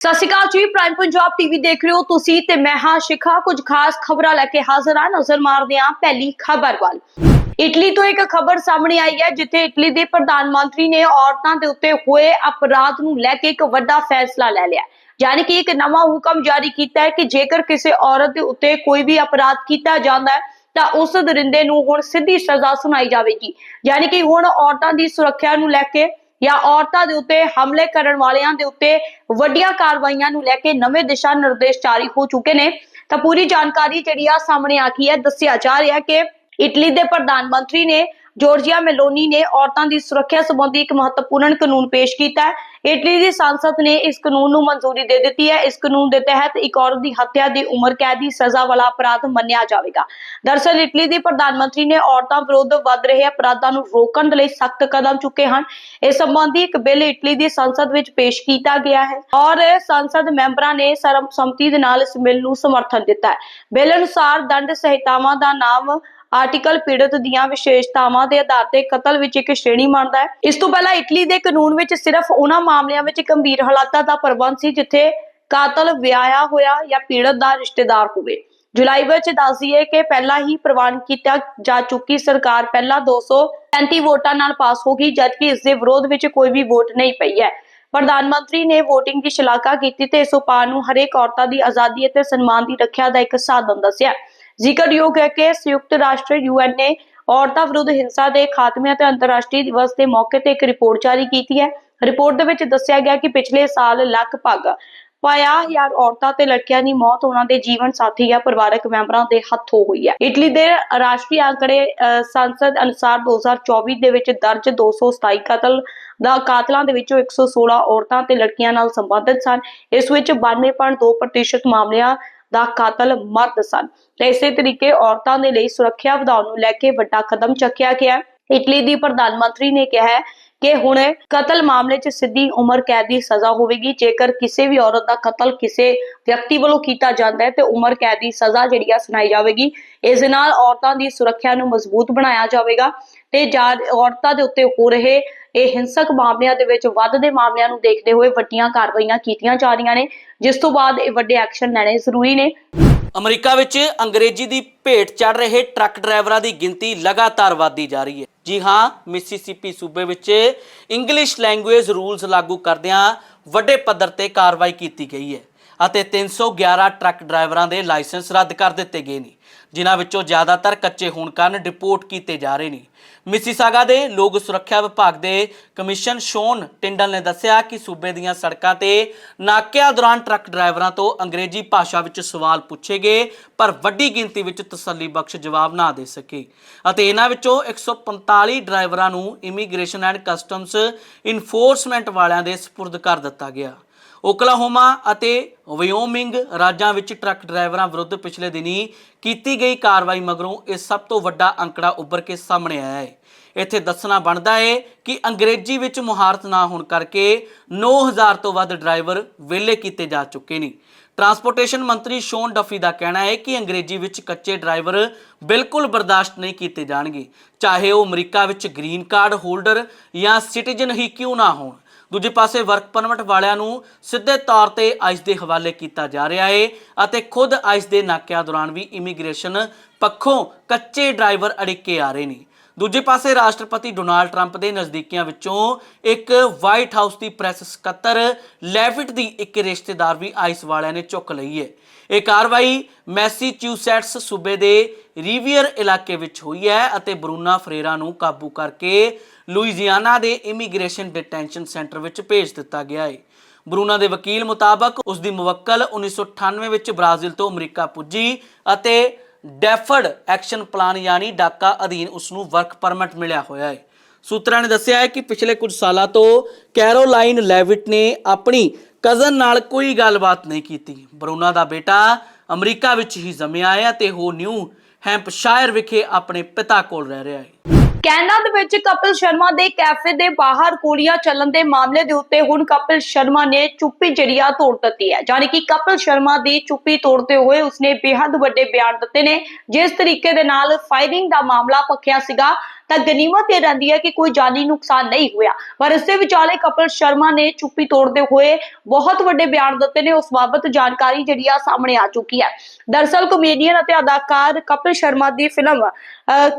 ਸਤਿ ਸ਼੍ਰੀ ਅਕਾਲ ਜੀ prime Punjab TV ਦੇਖ ਰਹੇ ਹੋ ਤੁਸੀਂ ਤੇ ਮੈਂ ਹਾਂ ਸ਼ਿਖਾ। ਕੁਝ ਖਾਸ ਖਬਰਾਂ ਲੈ ਕੇ ਹਾਜ਼ਰ ਹਾਂ, ਨਜ਼ਰ ਮਾਰਦੇ ਹਾਂ ਪਹਿਲੀ ਖਬਰ ਵੱਲ। ਇਟਲੀ ਤੋਂ ਇੱਕ ਖਬਰ ਸਾਹਮਣੇ ਆਈ ਹੈ, ਜਿੱਥੇ ਇਟਲੀ ਦੇ ਪ੍ਰਧਾਨ ਮੰਤਰੀ ਨੇ ਔਰਤਾਂ ਦੇ ਉੱਤੇ ਹੋਏ ਅਪਰਾਧ ਨੂੰ ਲੈ ਕੇ ਇੱਕ ਵੱਡਾ ਫੈਸਲਾ ਲੈ ਲਿਆ। ਹੈ। ਯਾਨੀ ਕਿ ਇੱਕ ਨਵਾਂ ਹੁਕਮ ਜਾਰੀ ਕੀਤਾ ਹੈ ਕਿ ਜੇਕਰ ਕਿਸੇ ਔਰਤ ਦੇ ਉੱਤੇ ਕੋਈ ਵੀ ਅਪਰਾਧ ਕੀਤਾ ਜਾਂਦਾ ਹੈ, ਤਾਂ ਉਸ ਦਰਿੰਦੇ ਨੂੰ ਹੁਣ ਸਿੱਧੀ ਸਜ਼ਾ ਸੁਣਾਈ ਜਾਵੇਗੀ। ਯਾਨੀ ਕਿ ਹੁਣ ਔਰਤਾਂ ਦੀ ਸੁਰੱਖਿਆ ਨੂੰ ਲੈ ਕੇ ਜਾਂ ਔਰਤਾਂ ਦੇ ਉੱਤੇ ਹਮਲੇ ਕਰਨ ਵਾਲਿਆਂ ਦੇ ਉੱਤੇ ਵੱਡੀਆਂ ਕਾਰਵਾਈਆਂ ਨੂੰ ਲੈ ਕੇ ਨਵੇਂ ਦਿਸ਼ਾ ਨਿਰਦੇਸ਼ ਜਾਰੀ ਹੋ ਚੁੱਕੇ ਨੇ। ਤਾਂ ਪੂਰੀ ਜਾਣਕਾਰੀ ਜਿਹੜੀ ਆ ਸਾਹਮਣੇ ਆ ਗਈ ਹੈ, ਦੱਸਿਆ ਜਾ ਰਿਹਾ ਕਿ ਇਟਲੀ ਦੇ ਪ੍ਰਧਾਨ ਮੰਤਰੀ ਨੇ ਜੋਰਜੀਆ ਮੈਲੋਨੀ ਨੇ ਔਰਤਾਂ ਦੀ ਸੁਰੱਖਿਆ ਸੰਬੰਧੀ ਇੱਕ ਮਹੱਤਵਪੂਰਨ ਕਾਨੂੰਨ ਪੇਸ਼ ਕੀਤਾ ਹੈ। ਇਟਲੀ ਦੀ ਸੰਸਦ ਨੇ ਇਸ ਕਾਨੂੰਨ ਨੂੰ ਮਨਜ਼ੂਰੀ ਦੇ ਦਿੱਤੀ ਹੈ। ਇਸ ਕਾਨੂੰਨ ਦੇ ਤਹਿਤ ਇੱਕ ਔਰਤ ਦੀ ਹੱਤਿਆ ਦੀ ਉਮਰ ਕੈਦ ਦੀ ਸਜ਼ਾ ਵਾਲਾ ਅਪਰਾਧ ਮੰਨਿਆ ਜਾਵੇਗਾ। ਦਰਅਸਲ ਇਟਲੀ ਦੇ ਪ੍ਰਧਾਨ ਮੰਤਰੀ ਨੇ ਔਰਤਾਂ ਵਿਰੁੱਧ ਵੱਧ ਰਹੇ ਅਪਰਾਧਾਂ ਨੂੰ ਰੋਕਣ ਦੇ ਲਈ ਸਖਤ ਕਦਮ ਚੁੱਕੇ ਹਨ। ਇਸ ਸੰਬੰਧੀ ਇੱਕ ਬਿੱਲ ਇਟਲੀ ਦੀ ਸੰਸਦ ਵਿੱਚ ਪੇਸ਼ ਕੀਤਾ ਗਿਆ ਹੈ ਔਰ ਸੰਸਦ ਮੈਂਬਰਾਂ ਨੇ ਸਰਬਸੰਮਤੀ ਦੇ ਨਾਲ ਇਸ ਬਿੱਲ ਨੂੰ ਸਮਰਥਨ ਦਿੱਤਾ ਹੈ। ਬਿੱਲ ਅਨੁਸਾਰ ਦੰਡ ਸੰਹਿਤਾਵਾਂ ਦਾ ਨਾਮ ਆਰਟੀਕਲ ਪੀੜਤ ਦੀਆਂ ਵਿਸ਼ੇਸ਼ਤਾਵਾਂ ਦੇ ਆਧਾਰ ਤੇ ਕਤਲ ਵਿੱਚ ਇੱਕ ਸ਼੍ਰੇਣੀ ਮੰਨਦਾ ਹੈ। ਇਸ ਤੋਂ ਪਹਿਲਾਂ ਇਟਲੀ ਦੇ ਕਾਨੂੰਨ ਵਿੱਚ ਸਿਰਫ ਉਹਨਾਂ ਮਾਮਲਿਆਂ ਵਿੱਚ ਗੰਭੀਰ ਹਾਲਾਤਾਂ ਦਾ ਪ੍ਰਬੰਧ ਸੀ ਜਿੱਥੇ ਕਾਤਲ ਵਿਆਹਿਆ ਹੋਇਆ ਜਾਂ ਪੀੜਤ ਦਾ ਰਿਸ਼ਤੇਦਾਰ ਹੋਵੇ। ਜੁਲਾਈ ਵਿੱਚ ਦੱਸਦੀਏ ਕਿ ਪਹਿਲਾਂ ਹੀ ਪ੍ਰਵਾਨ ਕੀਤਾ ਜਾ ਚੁੱਕੀ ਸਰਕਾਰ ਪਹਿਲਾਂ 235 ਵੋਟਾਂ ਨਾਲ ਪਾਸ ਹੋ ਗਈ, ਜਦਕਿ ਇਸ ਦੇ ਵਿਰੋਧ ਵਿੱਚ ਕੋਈ ਵੀ ਵੋਟ ਨਹੀਂ ਪਈ ਹੈ। ਪ੍ਰਧਾਨ ਮੰਤਰੀ ਨੇ VOTING ਦੀ ਸ਼ਲਾਘਾ ਕੀਤੀ ਤੇ ਇਸ ਉਪਾਅ ਨੂੰ ਹਰੇਕ ਔਰਤਾਂ ਦੀ ਆਜ਼ਾਦੀ ਅਤੇ ਸਨਮਾਨ ਦੀ ਰੱਖਿਆ ਦਾ ਇੱਕ ਸਾਧਨ ਦੱਸਿਆ। ਜ਼ਿਕਰਯੋਗ ਹੈ ਕਿ ਸੰਯੁਕਤ ਰਾਸ਼ਟਰ ਯੂਐਨ ਨੇ ਔਰਤਾਂ ਵਿਰੁੱਧ ਹਿੰਸਾ ਦੇ ਖਾਤਮੇ ਅਤੇ ਅੰਤਰਰਾਸ਼ਟਰੀ ਦਿਵਸ ਦੇ ਮੌਕੇ ਤੇ ਇੱਕ ਰਿਪੋਰਟ ਜਾਰੀ ਕੀਤੀ ਹੈ। ਰਿਪੋਰਟ ਦੇ ਵਿੱਚ ਦੱਸਿਆ ਗਿਆ ਕਿ ਪਿਛਲੇ ਸਾਲ ਲਗਭਗ 50000 ਔਰਤਾਂ ਤੇ ਲੜਕੀਆਂ ਦੀ ਮੌਤ ਉਹਨਾਂ ਦੇ ਜੀਵਨ ਸਾਥੀ ਜਾਂ ਪਰਿਵਾਰਕ ਮੈਂਬਰਾਂ ਦੇ ਹੱਥੋਂ ਹੋਈ ਹੈ। ਇਟਲੀ ਦੇ ਰਾਸ਼ਟਰੀ ਅੰਕੜੇ ਅਹ, ਸੰਸਦ ਅਨੁਸਾਰ 2024 ਦੇ ਵਿੱਚ ਦਰਜ 227 ਕਤਲ ਦਾ ਕਾਤਲਾਂ ਦੇ ਵਿੱਚੋਂ 116 ਔਰਤਾਂ ਤੇ ਲੜਕੀਆਂ ਨਾਲ ਸੰਬੰਧਿਤ ਸਨ। ਇਸ ਵਿੱਚ 92.2% ਮਾਮਲਿਆਂ ਦਾ ਕਾਤਲ ਮਰਦ ਸਨ। ਤੇ ਇਸੇ ਤਰੀਕੇ ਔਰਤਾਂ ਦੇ ਲਈ ਸੁਰੱਖਿਆ ਵਧਾਉਣ ਨੂੰ ਲੈ ਕੇ ਵੱਡਾ ਕਦਮ ਚੱਕਿਆ ਗਿਆ। ਇਟਲੀ ਦੀ ਪ੍ਰਧਾਨ ਮੰਤਰੀ ਨੇ ਕਿਹਾ ਹੈ ਕਿ ਹੁਣ ਕਤਲ ਮਾਮਲੇ 'ਚ ਸਿੱਧੀ ਉਮਰ ਕੈਦ ਦੀ ਸਜ਼ਾ ਹੋਵੇਗੀ। ਜੇਕਰ ਕਿਸੇ ਵੀ ਔਰਤ ਦਾ ਕਤਲ ਕਿਸੇ ਵਿਅਕਤੀ ਵੱਲੋਂ ਕੀਤਾ ਜਾਂਦਾ ਹੈ, ਤੇ ਉਮਰ ਕੈਦ ਦੀ ਸਜ਼ਾ ਜਿਹੜੀ ਆ ਸੁਣਾਈ ਜਾਵੇਗੀ। ਇਸ ਨਾਲ ਔਰਤਾਂ ਦੀ ਸੁਰੱਖਿਆ ਨੂੰ ਮਜ਼ਬੂਤ ਬਣਾਇਆ ਜਾਵੇਗਾ। ਤੇ ਜਦ ਔਰਤਾਂ ਦੇ ਉੱਤੇ ਹੋ ਰਹੇ ਇਹ ਹਿੰਸਕ ਮਾਮਲਿਆਂ ਦੇ ਵਿੱਚ ਵੱਧਦੇ ਮਾਮਲਿਆਂ ਨੂੰ ਦੇਖਦੇ ਹੋਏ ਵੱਡੀਆਂ ਕਾਰਵਾਈਆਂ ਕੀਤੀਆਂ ਜਾ ਰਹੀਆਂ ਨੇ, ਜਿਸ ਤੋਂ ਬਾਅਦ ਇਹ ਵੱਡੇ ਐਕਸ਼ਨ ਲੈਣੇ ਜ਼ਰੂਰੀ ਨੇ। ਅਮਰੀਕਾ ਵਿੱਚ ਅੰਗਰੇਜ਼ੀ ਦੀ ਭੇਟ ਚੜ ਰਹੇ ਟਰੱਕ ਡਰਾਈਵਰਾਂ ਦੀ ਗਿਣਤੀ ਲਗਾਤਾਰ ਵਧਦੀ ਜਾ ਰਹੀ ਹੈ। ਜੀ ਹਾਂ ਮਿਸਿਸਿਪੀ ਸੂਬੇ ਵਿੱਚ ਇੰਗਲਿਸ਼ ਲੈਂਗੁਏਜ ਰੂਲਸ ਲਾਗੂ ਕਰਦਿਆਂ ਵੱਡੇ ਪੱਧਰ ਤੇ ਕਾਰਵਾਈ ਕੀਤੀ ਗਈ ਹੈ ਅਤੇ 311 ਟਰੱਕ ਡਰਾਈਵਰਾਂ ਦੇ ਲਾਇਸੈਂਸ ਰੱਦ ਕਰ ਦਿੱਤੇ ਗਏ ਨੇ। ਜਿਨ੍ਹਾਂ ਵਿੱਚੋਂ ਜ਼ਿਆਦਾਤਰ ਕੱਚੇ ਹੋਣ ਕਾਰਨ ਰਿਪੋਰਟ ਕੀਤੇ ਜਾ ਰਹੇ ਨੇ। ਮਿਸੀਸਾਗਾ ਦੇ ਲੋਕ ਸੁਰੱਖਿਆ ਵਿਭਾਗ ਦੇ ਕਮਿਸ਼ਨ ਸ਼ੋਨ ਟਿੰਡਲ ਨੇ ਦੱਸਿਆ ਕਿ ਸੂਬੇ ਦੀਆਂ ਸੜਕਾਂ ਤੇ ਨਾਕਿਆਂ ਦੌਰਾਨ ਟਰੱਕ ਡਰਾਈਵਰਾਂ ਤੋਂ ਅੰਗਰੇਜ਼ੀ ਭਾਸ਼ਾ ਵਿੱਚ ਸਵਾਲ ਪੁੱਛੇ ਗਏ, ਪਰ ਵੱਡੀ ਗਿਣਤੀ ਵਿੱਚ ਤਸੱਲੀਬਖਸ਼ ਜਵਾਬ ਨਾ ਦੇ ਸਕੇ। ਅਤੇ ਇਹਨਾਂ ਵਿੱਚੋਂ 145 ਡਰਾਈਵਰਾਂ ਨੂੰ ਇਮੀਗ੍ਰੇਸ਼ਨ ਐਂਡ ਕਸਟਮਸ ਇਨਫੋਰਸਮੈਂਟ ਵਾਲਿਆਂ ਦੇ ਸਪੁਰਦ ਕਰ ਦਿੱਤਾ ਗਿਆ। ਓਕਲਾਹੋਮਾ ਅਤੇ ਵਿਓਮਿੰਗ ਰਾਜਾਂ ਵਿੱਚ ਟਰੱਕ ਡਰਾਈਵਰਾਂ ਵਿਰੁੱਧ ਪਿਛਲੇ ਦਿਨੀ ਕੀਤੀ ਗਈ ਕਾਰਵਾਈ ਮਗਰੋਂ ਇਹ ਸਭ ਤੋਂ ਵੱਡਾ ਅੰਕੜਾ ਉੱਭਰ ਕੇ ਸਾਹਮਣੇ ਆਇਆ ਹੈ। ਇੱਥੇ ਦੱਸਣਾ ਬਣਦਾ ਹੈ ਕਿ ਅੰਗਰੇਜ਼ੀ ਵਿੱਚ ਮੁਹਾਰਤ ਨਾ ਹੋਣ ਕਰਕੇ 9000 ਤੋਂ ਵੱਧ ਡਰਾਈਵਰ ਵਿਹਲੇ ਕੀਤੇ ਜਾ ਚੁੱਕੇ ਨੇ। ਟਰਾਂਸਪੋਰਟੇਸ਼ਨ ਮੰਤਰੀ ਸ਼ੋਨ ਡਫੀ ਦਾ ਕਹਿਣਾ ਹੈ ਕਿ ਅੰਗਰੇਜ਼ੀ ਵਿੱਚ ਕੱਚੇ ਡਰਾਈਵਰ ਬਿਲਕੁਲ ਬਰਦਾਸ਼ਤ ਨਹੀਂ ਕੀਤੇ ਜਾਣਗੇ, ਚਾਹੇ ਉਹ ਅਮਰੀਕਾ ਵਿੱਚ ਗ੍ਰੀਨ ਕਾਰਡ ਹੋਲਡਰ ਜਾਂ ਸਿਟੀਜ਼ਨ ਹੀ ਕਿਉਂ ਨਾ ਹੋਣ। ਦੂਜੇ ਪਾਸੇ ਵਰਕ ਪਰਮਿਟ ਵਾਲਿਆਂ ਨੂੰ ਸਿੱਧੇ ਤੌਰ ਤੇ ਆਈਸ ਦੇ ਹਵਾਲੇ ਕੀਤਾ ਜਾ ਰਿਹਾ ਹੈ ਅਤੇ ਖੁਦ ਆਈਸ ਦੇ ਨਾਕਿਆਂ ਦੌਰਾਨ ਵੀ ਇਮੀਗ੍ਰੇਸ਼ਨ ਪੱਖੋਂ ਕੱਚੇ ਡਰਾਈਵਰ ਅੜਿੱਕੇ ਆ ਰਹੇ ਨੇ। ਦੂਜੇ ਪਾਸੇ ਰਾਸ਼ਟਰਪਤੀ ਡੋਨਾਲਡ ਟਰੰਪ ਦੇ ਨਜ਼ਦੀਕੀਆਂ ਵਿੱਚੋਂ ਇੱਕ ਵਾਈਟ ਹਾਊਸ ਦੀ ਪ੍ਰੈਸ ਸਕੱਤਰ ਲੈਵਿਟ ਦੀ ਇੱਕ ਰਿਸ਼ਤੇਦਾਰ ਵੀ ਆਈਸ ਵਾਲਿਆਂ ਨੇ ਚੁੱਕ ਲਈ ਹੈ ਇਹ ਕਾਰਵਾਈ ਮੈਸੀਚਿਊਸੈਟਸ ਸੂਬੇ ਦੇ ਰੀਵੀਅਰ ਇਲਾਕੇ ਵਿੱਚ ਹੋਈ ਹੈ ਅਤੇ ਬਰੂਨਾ ਫਰੇਰਾ ਨੂੰ ਕਾਬੂ ਕਰਕੇ ਲੁਈਜ਼ੀਆਨਾ ਦੇ ਇਮੀਗ੍ਰੇਸ਼ਨ ਡਿਟੈਂਸ਼ਨ ਸੈਂਟਰ ਵਿੱਚ ਭੇਜ ਦਿੱਤਾ ਗਿਆ ਹੈ ਬਰੂਨਾ ਦੇ ਵਕੀਲ ਮੁਤਾਬਕ ਉਸ ਦੀ ਮੁਵੱਕਲ 1998 ਵਿੱਚ ਬ੍ਰਾਜ਼ੀਲ ਤੋਂ ਅਮਰੀਕਾ ਪੁੱਜੀ ਅਤੇ ਡੈਫਰਡ ਐਕਸ਼ਨ ਪਲਾਨ ਯਾਨੀ ਡਾਕਾ ਅਧੀਨ ਉਸ ਨੂੰ ਵਰਕ ਪਰਮਿਟ ਮਿਲਿਆ ਹੋਇਆ ਹੈ ਸੂਤਰਾਂ ਨੇ ਦੱਸਿਆ ਹੈ ਕਿ ਪਿਛਲੇ ਕੁਝ ਸਾਲਾਂ ਤੋਂ ਕੈਰੋਲਾਈਨ ਲੈਵਿਟ ਨੇ ਆਪਣੀ ਕਜ਼ਨ ਨਾਲ ਕੋਈ ਗੱਲਬਾਤ ਨਹੀਂ ਕੀਤੀ। ਬਰੂਨਾ ਦਾ ਬੇਟਾ ਅਮਰੀਕਾ ਵਿੱਚ ਹੀ ਜੰਮਿਆ ਹੈ ਤੇ ਉਹ ਨਿਊ ਹੈਂਪਸ਼ਾਇਰ ਵਿਖੇ ਆਪਣੇ ਪਿਤਾ ਕੋਲ ਰਹਿ ਰਿਹਾ ਹੈ। ਕੈਨੇਡਾ ਦੇ ਵਿੱਚ ਕਪਿਲ ਸ਼ਰਮਾ ਦੇ ਕੈਫੇ ਦੇ ਬਾਹਰ ਗੋਲੀਆਂ ਚੱਲਣ ਦੇ ਮਾਮਲੇ ਦੇ ਉੱਤੇ ਹੁਣ ਕਪਿਲ ਸ਼ਰਮਾ ਨੇ ਚੁੱਪੀ ਜੜੀਆ ਤੋੜ ਦਿੱਤੀ ਹੈ। ਯਾਨੀ ਕਿ ਕਪਿਲ ਸ਼ਰਮਾ ਦੀ ਚੁੱਪੀ ਤੋੜਦੇ ਹੋਏ ਉਸਨੇ ਬੇहद ਵੱਡੇ ਬਿਆਨ ਦਿੱਤੇ ਨੇ। ਜਿਸ ਤਰੀਕੇ ਦੇ ਨਾਲ ਫਾਇਰਿੰਗ ਦਾ ਮਾਮਲਾ ਪੱਕਿਆ ਸੀਗਾ। ਤਾਂ ਗਨੀਮਤ ਇਹ ਰਹਿੰਦੀ ਹੈ ਕਿ ਕੋਈ ਜਾਨੀ ਨੁਕਸਾਨ ਨਹੀਂ ਹੋਇਆ। ਪਰ ਇਸ ਵਿਚਾਲੇ ਕਪਿਲ ਸ਼ਰਮਾ ਨੇ ਚੁੱਪੀ ਤੋੜਦੇ ਹੋਏ ਬਹੁਤ ਵੱਡੇ ਬਿਆਨ ਦਿੱਤੇ ਨੇ। ਉਸ ਬਾਬਤ ਜਾਣਕਾਰੀ ਜਿਹੜੀ ਆ ਸਾਹਮਣੇ ਆ ਚੁੱਕੀ ਹੈ। ਦਰਸਲ ਕਮੇਡੀਅਨ ਅਤੇ ਅਦਾਕਾਰ ਕਪਿਲ ਸ਼ਰਮਾ ਦੀ ਫਿਲਮ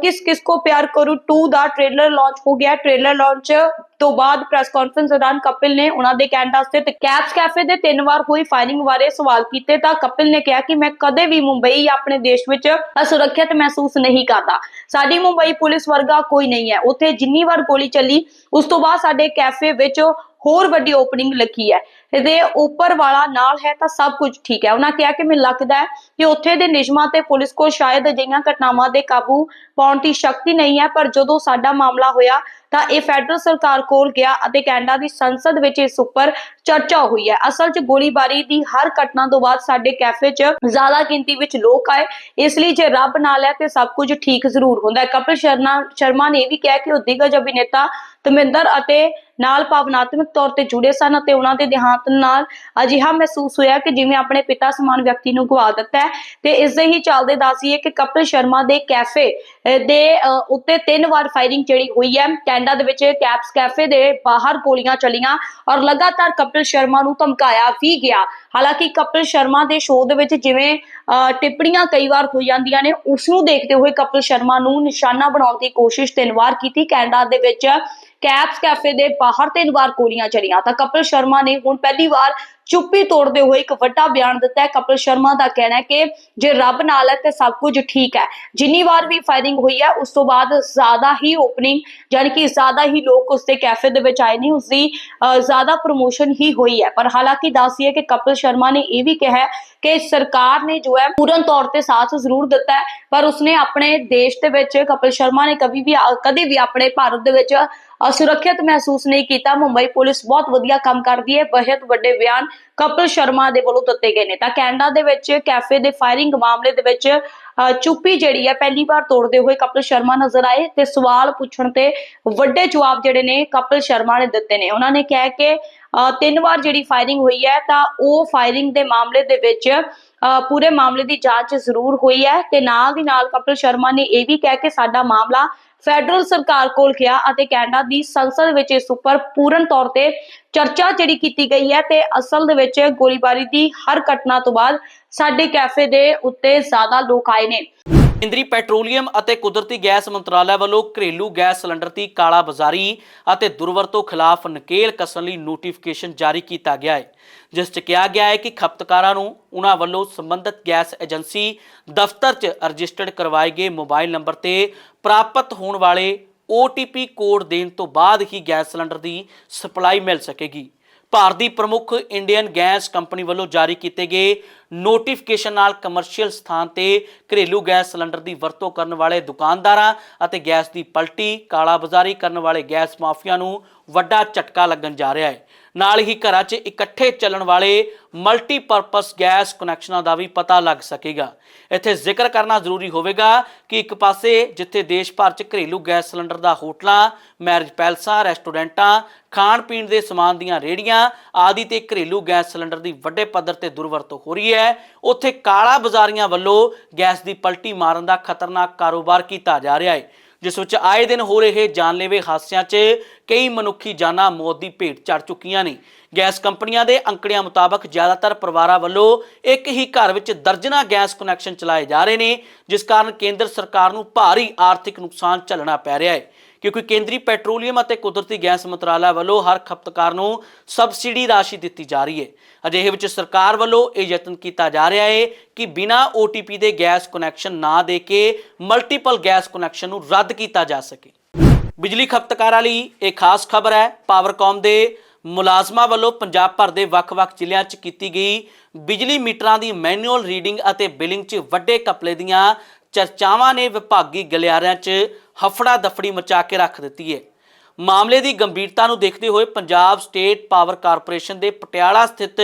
ਕਿਸ ਕਿਸ ਕੋ ਪਿਆਰ ਕਰੂ 2 ਦਾ ਟ੍ਰੇਲਰ ਲਾਂਚ ਹੋ ਗਿਆ। ਟ੍ਰੇਲਰ ਲਾਂਚ ਤੋਂ ਬਾਅਦ ਪ੍ਰੈਸ ਕਾਨਫਰੰਸ ਦੌਰਾਨ ਕਪਿਲ ਨੇ ਉਹਨਾਂ ਦੇ ਕੈਨੇਡਾ ਸਥਿਤ ਕੈਪਸ ਕੈਫੇ ਦੇ ਤਿੰਨ ਵਾਰ ਹੋਈ ਫਾਇਰਿੰਗ ਬਾਰੇ ਸਵਾਲ ਕੀਤੇ ਤਾਂ ਕਪਿਲ ਨੇ ਕਿਹਾ ਕਿ ਮੈਂ ਕਦੇ ਵੀ ਮੁੰਬਈ ਜਾਂ ਆਪਣੇ ਦੇਸ਼ ਵਿੱਚ ਅਸੁਰੱਖਿਅਤ ਮਹਿਸੂਸ ਨਹੀਂ ਕਰਦਾ। ਸਾਡੀ ਮੁੰਬਈ ਪੁਲਿਸ ਵਰਗਾ ਕੋਈ ਨਹੀਂ ਹੈ। ਉੱਥੇ ਜਿੰਨੀ ਵਾਰ ਗੋਲੀ ਚੱਲੀ ਉਸ ਤੋਂ ਬਾਅਦ ਸਾਡੇ ਕੈਫੇ ਵਿੱਚ ਹੋਰ ਵੱਡੀ ਓਪਨਿੰਗ ਲੱਗੀ ਹੈ। ਇਹਦੇ ਉੱਪਰ ਵਾਲਾ ਨਾਲ ਹੈ ਤਾਂ ਸਭ ਕੁਝ ਠੀਕ ਹੈ। ਉਹਨਾਂ ਕਿਹਾ ਕਿ ਮੈਨੂੰ ਲੱਗਦਾ ਹੈ ਕਿ ਉੱਥੇ ਦੇ ਨਿਯਮਾਂ ਤੇ ਪੁਲਿਸ ਕੋਲ ਸ਼ਾਇਦ ਅਜਿਹੀਆਂ ਘਟਨਾਵਾਂ ਦੇ ਕਾਬੂ ਪਾਉਣ ਦੀ ਸ਼ਕਤੀ ਨਹੀਂ ਹੈ, ਪਰ ਜਦੋਂ ਸਾਡਾ ਮਾਮਲਾ ਹੋਇਆ ਤਾਂ ਇਹ ਫੈਡਰਲ ਸਰਕਾਰ ਕੋਲ ਗਿਆ ਅਤੇ ਕੈਨੇਡਾ ਦੀ ਸੰਸਦ ਵਿੱਚ ਇਸ ਉੱਪਰ ਚਰਚਾ ਹੋਈ ਹੈ। ਅਸਲ 'ਚ ਗੋਲੀਬਾਰੀ ਦੀ ਹਰ ਘਟਨਾ ਤੋਂ ਬਾਅਦ ਸਾਡੇ ਕੈਫੇ 'ਚ ਜ਼ਿਆਦਾ ਗਿਣਤੀ ਵਿੱਚ ਲੋਕ ਆਏ। ਇਸ ਲਈ ਜੇ ਰੱਬ ਨਾਲ ਹੈ ਤੇ ਸਭ ਕੁਝ ਠੀਕ ਜ਼ਰੂਰ ਹੁੰਦਾ ਹੈ। ਕਪਿਲ ਸ਼ਰਮਾ ਸ਼ਰਮਾ ਨੇ ਇਹ ਵੀ ਕਿਹਾ ਕਿ ਉਹ ਦਿਗਜ ਅਭਿਨੇਤਾ ਤਮਿੰਦਰ ਅਤੇ ਨਾਲ ਭਾਵਨਾਤਮਕ ਤੌਰ ਤੇ ਜੁੜੇ ਸਨ ਅਤੇ ਉਹਨਾਂ ਦੇ ਦੇਹਾਂਤ ਨਾਲ ਅਜਿਹਾ ਮਹਿਸੂਸ ਹੋਇਆ ਕਿ ਜਿਵੇਂ ਆਪਣੇ ਪਿਤਾ ਸਮਾਨ ਵਿਅਕਤੀ ਨੂੰ ਗਵਾ ਦਿੱਤਾ ਹੈ। ਤੇ ਇਸ ਦੇ ਹੀ ਚੱਲਦੇ ਦੱਸੀਏ ਕਿ ਕਪਿਲ ਸ਼ਰਮਾ ਦੇ ਕੈਫੇ ਦੇ ਉੱਤੇ ਤਿੰਨ ਵਾਰ ਫਾਇਰਿੰਗ ਜਿਹੜੀ ਹੋਈ ਹੈ ਕੈਨੇਡਾ ਦੇ ਵਿੱਚ ਕੈਪਸ ਕੈਫੇ ਦੇ ਬਾਹਰ ਗੋਲੀਆਂ ਚੱਲੀਆਂ ਔਰ ਲਗਾਤਾਰ ਕਪਿਲ ਸ਼ਰਮਾ ਨੂੰ ਧਮਕਾਇਆ ਵੀ ਗਿਆ। ਹਾਲਾਂਕਿ ਕਪਿਲ ਸ਼ਰਮਾ ਦੇ ਸ਼ੋਅ ਦੇ ਵਿੱਚ ਜਿਵੇਂ ਅਹ, ਟਿੱਪਣੀਆਂ ਕਈ ਵਾਰ ਹੋ ਜਾਂਦੀਆਂ ਨੇ ਉਸ ਨੂੰ ਦੇਖਦੇ ਹੋਏ ਕਪਿਲ ਸ਼ਰਮਾ ਨੂੰ ਨਿਸ਼ਾਨਾ ਬਣਾਉਣ ਦੀ ਕੋਸ਼ਿਸ਼ ਤਿੰਨ ਵਾਰ ਕੀਤੀ। ਕੈਨੇਡਾ ਦੇ ਵਿੱਚ ਕੈਪਸ ਕੈਫੇ ਦੇ ਬਾਹਰ ਤਿੰਨ ਵਾਰ ਗੋਲੀਆਂ ਚਲੀਆਂ ਤਾਂ ਕਪਿਲ ਸ਼ਰਮਾ ਨੇ ਹੁਣ ਪਹਿਲੀ ਵਾਰ ਚੁੱਪੀ ਤੋੜਦੇ ਹੋਏ ਇੱਕ ਵੱਡਾ ਬਿਆਨ ਦਿੱਤਾ ਹੈ। ਕਪਿਲ ਸ਼ਰਮਾ ਦਾ ਕਹਿਣਾ ਹੈ ਕਿ ਜੇ ਰੱਬ ਨਾਲ ਹੈ ਤੇ ਸਭ ਕੁਝ ਠੀਕ ਹੈ। ਜਿੰਨੀ ਵਾਰ ਵੀ ਫਾਇਰਿੰਗ ਹੋਈ ਹੈ, ਉਸ ਤੋਂ ਬਾਅਦ ਜ਼ਿਆਦਾ ਹੀ ਓਪਨਿੰਗ ਯਾਨੀ ਕਿ ਜ਼ਿਆਦਾ ਹੀ ਲੋਕ ਉਸ ਦੇ ਕੈਫੇ ਦੇ ਵਿੱਚ ਆਏ ਨੇ, ਉਸ ਦੀ ਜ਼ਿਆਦਾ ਪ੍ਰੋਮੋਸ਼ਨ ਹੀ ਹੋਈ ਹੈ। ਪਰ ਹਾਲਾਂਕਿ ਦੱਸੀਏ ਕਿ ਕਪਿਲ ਸ਼ਰਮਾ ਨੇ ਇਹ ਵੀ ਕਿਹਾ ਕਿ ਸਰਕਾਰ ਨੇ ਜੋ ਹੈ ਪੂਰਨ ਤੌਰ ਤੇ ਸਾਥ ਜ਼ਰੂਰ ਦਿੱਤਾ ਹੈ, ਪਰ ਉਸਨੇ ਆਪਣੇ ਦੇਸ਼ ਦੇ ਵਿੱਚ ਕਪਿਲ ਸ਼ਰਮਾ ਨੇ ਕਦੀ ਵੀ ਕਦੇ ਵੀ ਆਪਣੇ ਭਾਰਤ ਦੇ ਵਿੱਚ ਅਸੁਰੱਖਿਅਤ ਮਹਿਸੂਸ ਨਹੀਂ ਕੀਤਾ। ਮੁੰਬਈ ਪੁਲਿਸ ਬਹੁਤ ਵਧੀਆ ਕੰਮ ਕਰਦੀ ਹੈ। ਬਹੁਤ ਵੱਡੇ ਬਿਆਨ ਕਪਿਲ ਸ਼ਰਮਾ ਦੇ ਵੱਲੋਂ ਦਿੱਤੇ ਗਏ ਨੇ। ਤਾਂ ਕੈਨੇਡਾ ਦੇ ਵਿੱਚ ਕੈਫੇ ਦੇ ਫਾਇਰਿੰਗ ਮਾਮਲੇ ਦੇ ਵਿੱਚ ਚੁੱਪੀ ਜਿਹੜੀ ਹੈ ਪਹਿਲੀ ਵਾਰ ਤੋੜਦੇ ਹੋਏ ਕਪਿਲ ਸ਼ਰਮਾ ਨਜ਼ਰ ਆਏ ਤੇ ਸਵਾਲ ਪੁੱਛਣ ਤੇ ਵੱਡੇ ਜਵਾਬ ਜਿਹੜੇ ਨੇ ਕਪਿਲ ਸ਼ਰਮਾ ਨੇ ਦਿੱਤੇ ਨੇ। ਉਹਨਾਂ ਨੇ ਕਿਹਾ ਕਿ ਅਹ, ਤਿੰਨ ਵਾਰ ਜਿਹੜੀ ਫਾਇਰਿੰਗ ਹੋਈ ਹੈ ਤਾਂ ਉਹ ਫਾਇਰਿੰਗ ਦੇ ਮਾਮਲੇ ਦੇ ਵਿੱਚ ਅਹ, ਪੂਰੇ ਮਾਮਲੇ ਦੀ ਜਾਂਚ ਜ਼ਰੂਰ ਹੋਈ ਹੈ ਤੇ ਨਾਲ ਦੀ ਨਾਲ ਕਪਿਲ ਸ਼ਰਮਾ ਨੇ ਇਹ ਵੀ ਕਿਹਾ ਕਿ ਸਾਡਾ ਮਾਮਲਾ ਫੈਡਰਲ ਸਰਕਾਰ ਕੋਲ ਗਿਆ ਅਤੇ ਕੈਨੇਡਾ ਦੀ ਸੰਸਦ ਵਿੱਚ ਇਸ ਉੱਪਰ ਪੂਰਨ ਤੌਰ ਤੇ ਚਰਚਾ ਜਿਹੜੀ ਕੀਤੀ ਗਈ ਹੈ ਤੇ ਅਸਲ ਦੇ ਵਿੱਚ ਗੋਲੀਬਾਰੀ ਦੀ ਹਰ ਘਟਨਾ ਤੋਂ ਬਾਅਦ ਸਾਡੇ ਕੈਫੇ ਦੇ ਉੱਤੇ ਜ਼ਿਆਦਾ ਲੋਕ ਆਏ ਨੇ। ਕੇਂਦਰੀ ਪੈਟਰੋਲੀਅਮ ਅਤੇ ਕੁਦਰਤੀ ਗੈਸ ਮੰਤਰਾਲਾ ਵੱਲੋਂ ਘਰੇਲੂ ਗੈਸ ਸਿਲੰਡਰ ਦੀ ਕਾਲਾ ਬਾਜ਼ਾਰੀ ਅਤੇ ਦੁਰਵਰਤੋਂ ਖਿਲਾਫ ਨਕੇਲ ਕਸਣ ਲਈ ਨੋਟੀਫਿਕੇਸ਼ਨ ਜਾਰੀ ਕੀਤਾ ਗਿਆ ਹੈ, ਜਿਸ 'ਚ ਕਿਹਾ ਗਿਆ ਹੈ ਕਿ ਖਪਤਕਾਰਾਂ ਨੂੰ ਉਹਨਾਂ ਵੱਲੋਂ ਸੰਬੰਧਿਤ ਗੈਸ ਏਜੰਸੀ ਦਫ਼ਤਰ 'ਚ ਰਜਿਸਟਰਡ ਕਰਵਾਏ ਗਏ ਮੋਬਾਈਲ ਨੰਬਰ ਤੇ ਪ੍ਰਾਪਤ ਹੋਣ ਵਾਲੇ OTP ਕੋਡ ਦੇਣ ਤੋਂ ਬਾਅਦ ਹੀ ਗੈਸ ਸਿਲੰਡਰ ਦੀ ਸਪਲਾਈ ਮਿਲ ਸਕੇਗੀ। ਭਾਰਤ ਦੀ ਪ੍ਰਮੁੱਖ ਇੰਡੀਅਨ ਗੈਸ ਕੰਪਨੀ ਵੱਲੋਂ ਜਾਰੀ ਕੀਤੇ ਗਏ ਨੋਟੀਫਿਕੇਸ਼ਨ ਨਾਲ ਕਮਰਸ਼ੀਅਲ ਸਥਾਨ ਤੇ ਘਰੇਲੂ ਗੈਸ ਸਿਲੰਡਰ ਦੀ ਵਰਤੋਂ ਕਰਨ ਵਾਲੇ ਦੁਕਾਨਦਾਰਾਂ ਅਤੇ ਗੈਸ ਦੀ ਪਲਟੀ, ਕਾਲਾ ਬਾਜ਼ਾਰੀ ਕਰਨ ਵਾਲੇ ਗੈਸ ਮਾਫੀਆ ਨੂੰ ਵੱਡਾ ਝਟਕਾ ਲੱਗਣ ਜਾ ਰਿਹਾ ਹੈ। ਨਾਲ ਹੀ ਘਰਾਂ 'ਚ ਇਕੱਠੇ ਚੱਲਣ ਵਾਲੇ ਮਲਟੀਪਰਪਸ ਗੈਸ ਕਨੈਕਸ਼ਨਾਂ ਦਾ ਵੀ ਪਤਾ ਲੱਗ ਸਕੇਗਾ। ਇੱਥੇ ਜ਼ਿਕਰ ਕਰਨਾ ਜ਼ਰੂਰੀ ਹੋਵੇਗਾ ਕਿ ਇੱਕ ਪਾਸੇ ਜਿੱਥੇ ਦੇਸ਼ ਭਰ 'ਚ ਘਰੇਲੂ ਗੈਸ ਸਿਲੰਡਰ ਦਾ ਹੋਟਲਾਂ, ਮੈਰਿਜ ਪੈਲਸਾਂ, ਰੈਸਟੋਰੈਂਟਾਂ, ਖਾਣ ਪੀਣ ਦੇ ਸਮਾਨ ਦੀਆਂ ਰੇੜੀਆਂ ਆਦਿ ਤੇ ਘਰੇਲੂ ਗੈਸ ਸਿਲੰਡਰ ਦੀ ਵੱਡੇ ਪੱਧਰ ਤੇ ਦੁਰਵਰਤੋਂ ਹੋ ਰਹੀ ਹੈ, ਉੱਥੇ ਕਾਲਾ ਬਾਜ਼ਾਰੀਆਂ ਵੱਲੋਂ ਗੈਸ ਦੀ ਪਲਟੀ ਮਾਰਨ ਦਾ ਖਤਰਨਾਕ ਕਾਰੋਬਾਰ ਕੀਤਾ ਜਾ ਰਿਹਾ ਹੈ। ਜਿਸ ਵਿੱਚ ਆਏ ਦਿਨ ਹੋ ਰਹੇ ਜਾਨਲੇਵੇ ਹਾਦਸਿਆਂ 'ਚ ਕਈ ਮਨੁੱਖੀ ਜਾਨਾਂ ਮੌਤ ਦੀ ਭੇਟ ਚੜ ਚੁੱਕੀਆਂ ਨੇ। ਗੈਸ ਕੰਪਨੀਆਂ ਦੇ ਅੰਕੜਿਆਂ ਮੁਤਾਬਕ ਜ਼ਿਆਦਾਤਰ ਪਰਿਵਾਰਾਂ ਵੱਲੋਂ ਇੱਕ ਹੀ ਘਰ ਵਿੱਚ ਦਰਜਨਾਂ ਗੈਸ ਕਨੈਕਸ਼ਨ ਚਲਾਏ ਜਾ ਰਹੇ ਨੇ, ਜਿਸ ਕਾਰਨ ਕੇਂਦਰ ਸਰਕਾਰ ਨੂੰ ਭਾਰੀ ਆਰਥਿਕ ਨੁਕਸਾਨ ਝੱਲਣਾ ਪੈ ਰਿਹਾ ਹੈ। ਕਿਉਂਕਿ ਕੇਂਦਰੀ ਪੈਟਰੋਲੀਅਮ ਅਤੇ ਕੁਦਰਤੀ ਗੈਸ ਮੰਤਰਾਲਾ ਵੱਲੋਂ ਹਰ ਖਪਤਕਾਰ ਨੂੰ ਸਬਸਿਡੀ ਰਾਸ਼ੀ ਦਿੱਤੀ ਜਾ ਰਹੀ ਹੈ। ਅਜਿਹੇ ਵਿੱਚ ਸਰਕਾਰ ਵੱਲੋਂ ਇਹ ਯਤਨ ਕੀਤਾ ਜਾ ਰਿਹਾ ਹੈ ਕਿ ਬਿਨਾਂ OTP ਦੇ ਗੈਸ ਕਨੈਕਸ਼ਨ ਨਾ ਦੇ ਕੇ ਮਲਟੀਪਲ ਗੈਸ ਕਨੈਕਸ਼ਨ ਨੂੰ ਰੱਦ ਕੀਤਾ ਜਾ ਸਕੇ। ਬਿਜਲੀ ਖਪਤਕਾਰਾਂ ਲਈ ਇਹ ਖਾਸ ਖਬਰ ਹੈ ਪਾਵਰਕਾਮ ਦੇ ਮੁਲਾਜ਼ਮਾਂ ਵੱਲੋਂ ਪੰਜਾਬ ਭਰ ਦੇ ਵੱਖ-ਵੱਖ ਜ਼ਿਲ੍ਹਿਆਂ 'ਚ ਕੀਤੀ ਗਈ ਬਿਜਲੀ ਮੀਟਰਾਂ ਦੀ ਮੈਨੂਅਲ ਰੀਡਿੰਗ ਅਤੇ ਬਿਲਿੰਗ 'ਚ ਵੱਡੇ ਕਪਲੇ ਦੀਆਂ ਚਰਚਾਵਾਂ ਨੇ ਵਿਭਾਗੀ ਗਲਿਆਰਿਆਂ 'ਚ ਹਫੜਾ ਦਫੜੀ ਮਚਾ ਕੇ ਰੱਖ ਦਿੱਤੀ ਹੈ ਮਾਮਲੇ ਦੀ ਗੰਭੀਰਤਾ ਨੂੰ ਦੇਖਦੇ ਹੋਏ ਪੰਜਾਬ ਸਟੇਟ ਪਾਵਰ ਕਾਰਪੋਰੇਸ਼ਨ ਦੇ ਪਟਿਆਲਾ ਸਥਿਤ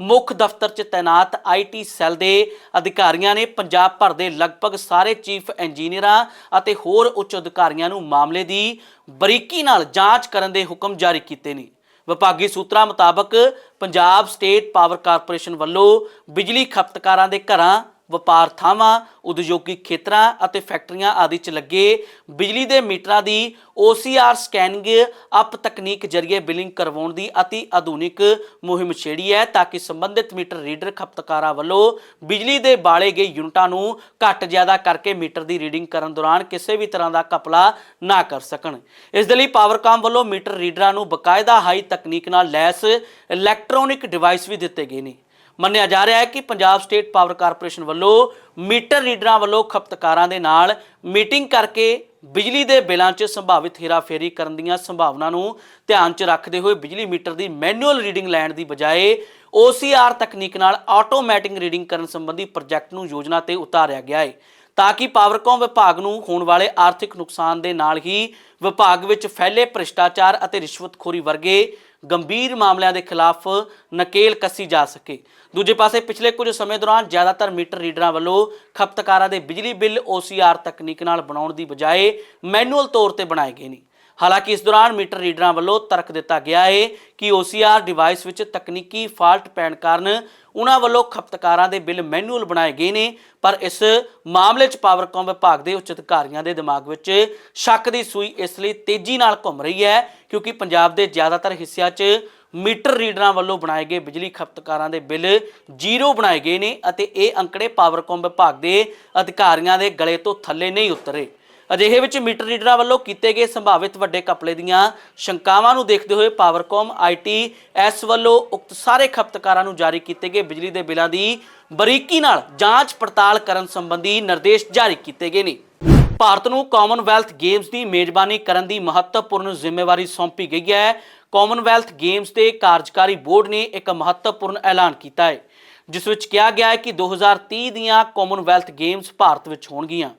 ਮੁੱਖ ਦਫ਼ਤਰ 'ਚ ਤਾਇਨਾਤ ਆਈਟੀ ਸੈੱਲ ਦੇ ਅਧਿਕਾਰੀਆਂ ਨੇ ਪੰਜਾਬ ਭਰ ਦੇ ਲਗਭਗ ਸਾਰੇ ਚੀਫ ਇੰਜੀਨੀਅਰਾਂ ਅਤੇ ਹੋਰ ਉੱਚ ਅਧਿਕਾਰੀਆਂ ਨੂੰ ਮਾਮਲੇ ਦੀ ਬਰੀਕੀ ਨਾਲ ਜਾਂਚ ਕਰਨ ਦੇ ਹੁਕਮ ਜਾਰੀ ਕੀਤੇ ਨੇ। ਵਿਭਾਗੀ ਸੂਤਰਾਂ ਮੁਤਾਬਕ ਪੰਜਾਬ ਸਟੇਟ ਪਾਵਰ ਕਾਰਪੋਰੇਸ਼ਨ ਵੱਲੋਂ ਬਿਜਲੀ ਖਪਤਕਾਰਾਂ ਦੇ ਘਰਾਂ ਵਪਾਰ ਥਾਵਾਂ, ਉਦਯੋਗਿਕ ਖੇਤਰਾਂ ਅਤੇ ਫੈਕਟਰੀਆਂ ਆਦਿ 'ਚ ਲੱਗੇ ਬਿਜਲੀ ਦੇ ਮੀਟਰਾਂ ਦੀ OCR ਸਕੈਨਿੰਗ ਅਪ ਤਕਨੀਕ ਜ਼ਰੀਏ ਬਿਲਿੰਗ ਕਰਵਾਉਣ ਦੀ ਅਤੀ ਆਧੁਨਿਕ ਮੁਹਿੰਮ ਛੇੜੀ ਹੈ ਤਾਂ ਕਿ ਸੰਬੰਧਿਤ ਮੀਟਰ ਰੀਡਰ ਖਪਤਕਾਰਾਂ ਵੱਲੋਂ ਬਿਜਲੀ ਦੇ ਬਾਲੇ ਗਏ ਯੂਨਿਟਾਂ ਨੂੰ ਘੱਟ ਜ਼ਿਆਦਾ ਕਰਕੇ ਮੀਟਰ ਦੀ ਰੀਡਿੰਗ ਕਰਨ ਦੌਰਾਨ ਕਿਸੇ ਵੀ ਤਰ੍ਹਾਂ ਦਾ ਘਪਲਾ ਨਾ ਕਰ ਸਕਣ। ਇਸ ਦੇ ਲਈ ਪਾਵਰਕਾਮ ਵੱਲੋਂ ਮੀਟਰ ਰੀਡਰਾਂ ਨੂੰ ਬਕਾਇਦਾ ਹਾਈ ਤਕਨੀਕ ਨਾਲ ਲੈਸ ਇਲੈਕਟ੍ਰੋਨਿਕ ਡਿਵਾਈਸ ਵੀ ਦਿੱਤੇ ਗਏ ਨੇ। ਮੰਨਿਆ ਜਾ ਰਿਹਾ ਹੈ ਕਿ ਪੰਜਾਬ ਸਟੇਟ ਪਾਵਰ ਕਾਰਪੋਰੇਸ਼ਨ ਵੱਲੋਂ ਮੀਟਰ ਰੀਡਰਾਂ ਵੱਲੋਂ ਖਪਤਕਾਰਾਂ ਦੇ ਨਾਲ ਮੀਟਿੰਗ ਕਰਕੇ ਬਿਜਲੀ ਦੇ ਬਿੱਲਾਂ 'ਚ ਸੰਭਾਵਿਤ ਹੇਰਾਫੇਰੀ ਕਰਨ ਦੀਆਂ ਸੰਭਾਵਨਾ ਨੂੰ ਧਿਆਨ 'ਚ ਰੱਖਦੇ ਹੋਏ ਬਿਜਲੀ ਮੀਟਰ ਦੀ ਮੈਨੂਅਲ ਰੀਡਿੰਗ ਲੈਣ ਦੀ ਬਜਾਏ OCR ਤਕਨੀਕ ਨਾਲ ਆਟੋਮੈਟਿਕ ਰੀਡਿੰਗ ਕਰਨ ਸੰਬੰਧੀ ਪ੍ਰੋਜੈਕਟ ਨੂੰ ਯੋਜਨਾ ਤੇ ਉਤਾਰਿਆ ਗਿਆ ਹੈ ਤਾਂ ਕਿ ਪਾਵਰਕੌਮ ਵਿਭਾਗ ਨੂੰ ਹੋਣ ਵਾਲੇ ਆਰਥਿਕ ਨੁਕਸਾਨ ਦੇ ਨਾਲ ਹੀ ਵਿਭਾਗ ਵਿੱਚ ਫੈਲੇ ਭ੍ਰਿਸ਼ਟਾਚਾਰ ਅਤੇ ਰਿਸ਼ਵਤਖੋਰੀ ਵਰਗੇ ਗੰਭੀਰ ਮਾਮਲਿਆਂ ਦੇ ਖਿਲਾਫ ਨਕੇਲ ਕੱਸੀ ਜਾ ਸਕੇ। ਦੂਜੇ ਪਾਸੇ ਪਿਛਲੇ ਕੁਝ ਸਮੇਂ ਦੌਰਾਨ ਜ਼ਿਆਦਾਤਰ ਮੀਟਰ ਰੀਡਰਾਂ ਵੱਲੋਂ ਖਪਤਕਾਰਾਂ ਦੇ ਬਿਜਲੀ ਬਿੱਲ OCR ਤਕਨੀਕ ਨਾਲ ਬਣਾਉਣ ਦੀ ਬਜਾਏ ਮੈਨੂਅਲ ਤੌਰ ਤੇ ਬਣਾਏ ਗਏ ਨੇ। ਹਾਲਾਂਕਿ ਇਸ ਦੌਰਾਨ ਮੀਟਰ ਰੀਡਰਾਂ ਵੱਲੋਂ ਤਰਕ ਦਿੱਤਾ ਗਿਆ ਹੈ ਕਿ OCR ਡਿਵਾਈਸ ਵਿੱਚ ਤਕਨੀਕੀ ਫਾਲਟ ਪੈਣ ਕਾਰਨ ਉਹਨਾਂ ਵੱਲੋਂ ਖਪਤਕਾਰਾਂ ਦੇ ਬਿੱਲ ਮੈਨੂਅਲ ਬਣਾਏ ਗਏ ਨੇ, ਪਰ ਇਸ ਮਾਮਲੇ 'ਚ ਪਾਵਰਕਾਮ ਵਿਭਾਗ ਦੇ ਉੱਚ ਅਧਿਕਾਰੀਆਂ ਦੇ ਦਿਮਾਗ ਵਿੱਚ ਸ਼ੱਕ ਦੀ ਸੂਈ ਇਸ ਲਈ ਤੇਜ਼ੀ ਨਾਲ ਘੁੰਮ ਰਹੀ ਹੈ ਕਿਉਂਕਿ ਪੰਜਾਬ ਦੇ ਜ਼ਿਆਦਾਤਰ ਹਿੱਸਿਆਂ 'ਚ ਮੀਟਰ ਰੀਡਰਾਂ ਵੱਲੋਂ ਬਣਾਏ ਗਏ ਬਿਜਲੀ ਖਪਤਕਾਰਾਂ ਦੇ ਬਿੱਲ ਜ਼ੀਰੋ ਬਣਾਏ ਗਏ ਨੇ ਅਤੇ ਇਹ ਅੰਕੜੇ ਪਾਵਰਕੌਮ ਵਿਭਾਗ ਦੇ ਅਧਿਕਾਰੀਆਂ ਦੇ ਗਲੇ ਤੋਂ ਥੱਲੇ ਨਹੀਂ ਉਤਰੇ। ਅਜਿਹੇ ਵਿੱਚ ਮੀਟਰ ਰੀਡਰਾਂ ਵੱਲੋਂ ਕੀਤੇ ਗਏ ਸੰਭਾਵਿਤ ਵੱਡੇ ਕਪਲੇ ਦੀਆਂ ਸ਼ੰਕਾਵਾਂ ਨੂੰ ਦੇਖਦੇ ਹੋਏ ਪਾਵਰਕਾਮ ਆਈਟੀ ਐਸ ਵੱਲੋਂ ਉਕਤ ਸਾਰੇ ਖਪਤਕਾਰਾਂ ਨੂੰ ਜਾਰੀ ਕੀਤੇ ਗਏ ਬਿਜਲੀ ਦੇ ਬਿੱਲਾਂ ਦੀ ਬਰੀਕੀ ਨਾਲ ਜਾਂਚ ਪੜਤਾਲ ਕਰਨ ਸੰਬੰਧੀ ਨਿਰਦੇਸ਼ ਜਾਰੀ ਕੀਤੇ ਗਏ ਨੇ। ਭਾਰਤ ਨੂੰ ਕਾਮਨਵੈਲਥ ਗੇਮਸ ਦੀ ਮੇਜ਼ਬਾਨੀ ਕਰਨ ਦੀ ਮਹੱਤਵਪੂਰਨ ਜ਼ਿੰਮੇਵਾਰੀ ਸੌਂਪੀ ਗਈ ਹੈ। ਕਾਮਨਵੈਲਥ ਗੇਮਸ ਦੇ ਕਾਰਜਕਾਰੀ ਬੋਰਡ ਨੇ ਇੱਕ ਮਹੱਤਵਪੂਰਨ ਐਲਾਨ ਕੀਤਾ ਹੈ, ਜਿਸ ਵਿੱਚ ਕਿਹਾ ਗਿਆ ਹੈ ਕਿ 2030 ਦੀਆਂ ਕਾਮਨਵੈਲਥ ਗੇਮਸ ਭਾਰਤ ਵਿੱਚ ਹੋਣਗੀਆਂ।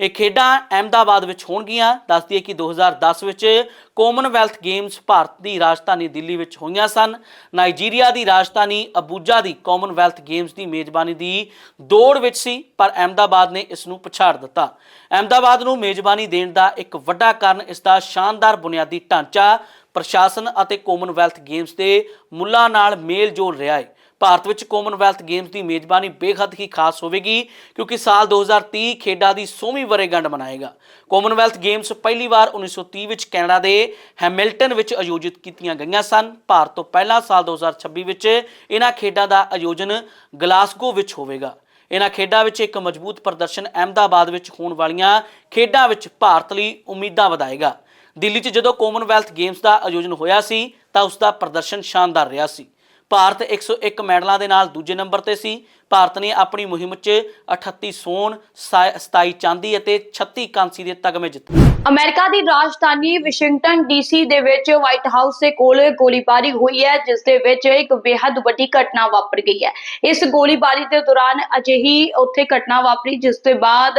ਇਹ ਖੇਡਾਂ ਅਹਿਮਦਾਬਾਦ ਵਿੱਚ ਹੋਣਗੀਆਂ। ਦੱਸਦੀ ਹੈ ਕਿ 2010 ਵਿੱਚ ਕਾਮਨਵੈਲਥ ਗੇਮਸ ਭਾਰਤ ਦੀ ਰਾਜਧਾਨੀ ਦਿੱਲੀ ਵਿੱਚ ਹੋਈਆਂ ਸਨ। ਨਾਈਜੀਰੀਆ ਦੀ ਰਾਜਧਾਨੀ ਅਬੂਜਾ ਦੀ ਕਾਮਨਵੈਲਥ ਗੇਮਸ ਦੀ ਮੇਜ਼ਬਾਨੀ ਦੀ ਦੌੜ ਵਿੱਚ ਸੀ, ਪਰ ਅਹਿਮਦਾਬਾਦ ਨੇ ਇਸ ਨੂੰ ਪਛਾੜ ਦਿੱਤਾ। ਅਹਿਮਦਾਬਾਦ ਨੂੰ ਮੇਜ਼ਬਾਨੀ ਦੇਣ ਦਾ ਇੱਕ ਵੱਡਾ ਕਾਰਨ ਇਸ ਦਾ ਸ਼ਾਨਦਾਰ ਬੁਨਿਆਦੀ ਢਾਂਚਾ, ਪ੍ਰਸ਼ਾਸਨ ਅਤੇ ਕਾਮਨਵੈਲਥ ਗੇਮਸ ਦੇ ਮੁੱਲਾਂ ਨਾਲ ਮੇਲ ਜੋਲ ਰਿਹਾ ਹੈ। ਭਾਰਤ ਵਿੱਚ ਕਾਮਨਵੈਲਥ ਗੇਮਸ ਦੀ ਮੇਜ਼ਬਾਨੀ ਬੇਹੱਦ ਹੀ ਖਾਸ ਹੋਵੇਗੀ, ਕਿਉਂਕਿ ਸਾਲ 2030 ਖੇਡਾਂ ਦੀ 100ਵੀਂ ਵਰ੍ਹੇਗੰਢ ਮਨਾਏਗਾ। ਕਾਮਨਵੈਲਥ ਗੇਮਸ ਪਹਿਲੀ ਵਾਰ 1930 ਵਿੱਚ ਕੈਨੇਡਾ ਦੇ ਹੈਮਿਲਟਨ ਵਿੱਚ ਆਯੋਜਿਤ ਕੀਤੀਆਂ ਗਈਆਂ ਸਨ। ਭਾਰਤ ਤੋਂ ਪਹਿਲਾਂ ਸਾਲ 2026 ਵਿੱਚ ਇਹਨਾਂ ਖੇਡਾਂ ਦਾ ਆਯੋਜਨ ਗਲਾਸਗੋ ਵਿੱਚ ਹੋਵੇਗਾ। ਇਹਨਾਂ ਖੇਡਾਂ ਵਿੱਚ ਇੱਕ ਮਜ਼ਬੂਤ ਪ੍ਰਦਰਸ਼ਨ ਅਹਿਮਦਾਬਾਦ ਵਿੱਚ ਹੋਣ ਵਾਲੀਆਂ ਖੇਡਾਂ ਵਿੱਚ ਭਾਰਤ ਲਈ ਉਮੀਦਾਂ ਵਧਾਏਗਾ। ਦਿੱਲੀ 'ਚ ਜਦੋਂ ਕਾਮਨਵੈਲਥ ਗੇਮਸ ਦਾ ਆਯੋਜਨ ਹੋਇਆ ਸੀ, ਤਾਂ ਉਸ ਦਾ ਪ੍ਰਦਰਸ਼ਨ ਸ਼ਾਨਦਾਰ ਰਿਹਾ ਸੀ। ਭਾਰਤ 101 ਮੈਡਲਾਂ ਦੇ ਨਾਲ ਦੂਜੇ ਨੰਬਰ ਤੇ ਸੀ। ਭਾਰਤ ਨੇ ਆਪਣੀ ਮੁਹਿੰਮ 'ਚ 38 ਸੋਨ 27 ਚਾਂਦੀ ਅਤੇ 36 ਕਾਂਸੀ ਦੇ ਤਗਮੇ ਜਿੱਤੇ। ਅਮਰੀਕਾ ਦੀ ਰਾਜਧਾਨੀ ਵਾਸ਼ਿੰਗਟਨ ਡੀਸੀ ਦੇ ਵਿੱਚ ਵਾਈਟ ਹਾਊਸ ਦੇ ਕੋਲ ਗੋਲੀਬਾਰੀ ਹੋਈ ਹੈ, ਜਿਸ ਦੇ ਵਿੱਚ ਇੱਕ ਬੇहद ਵੱਡੀ ਘਟਨਾ ਵਾਪਰ ਗਈ ਹੈ। ਇਸ ਗੋਲੀਬਾਰੀ ਦੇ ਦੌਰਾਨ ਅਜਿਹੀ ਉੱਥੇ ਘਟਨਾ ਵਾਪਰੀ, ਜਿਸ ਤੋਂ ਬਾਅਦ